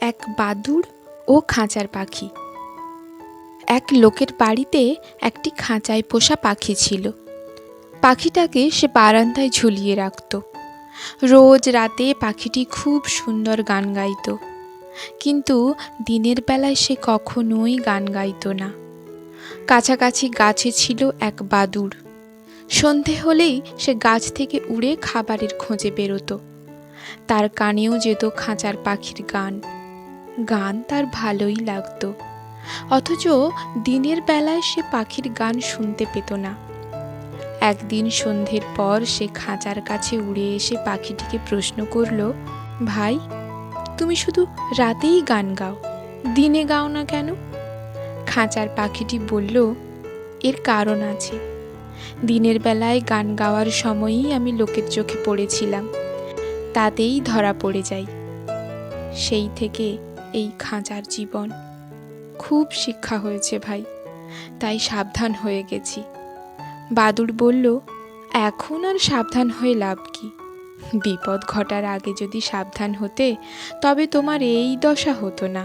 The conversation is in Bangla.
এক বাদুড় ও খাঁচার পাখি। এক লোকের বাড়িতে একটি খাঁচায় পোষা পাখি ছিল। পাখিটাকে সে বারান্দায় ঝুলিয়ে রাখত। রোজ রাতে পাখিটি খুব সুন্দর গান গাইত। কিন্তু দিনের বেলায় সে কখনোই গান গাইতো না। কাছাকাছি গাছে ছিল এক বাদুড়। সন্ধে হলেই সে গাছ থেকে উড়ে খাবারের খোঁজে বেরোতো। তার কানেও যেত খাঁচার পাখির গান। গান তার ভালোই লাগতো। অথচ দিনের বেলায় সে পাখির গান শুনতে পেত না। একদিন সন্ধ্যের পর সে খাঁচার কাছে উড়ে এসে পাখিটিকে প্রশ্ন করল, ভাই, তুমি শুধু রাতেই গান গাও, দিনে গাও না কেন? খাঁচার পাখিটি বলল, এর কারণ আছে। দিনের বেলায় গান গাওয়ার সময়ই আমি লোকের চোখে পড়েছিলাম। তাতেই ধরা পড়ে যাই। সেই থেকে এই খাঁচার জীবন। খুব শিক্ষা হয়েছে ভাই, তাই সাবধান হয়ে গেছি। বাদুর বলল, এখন আর সাবধান হয়ে লাভ কি? বিপদ ঘটার আগে যদি সাবধান হতে, তবে তোমার এই দশা হতো না।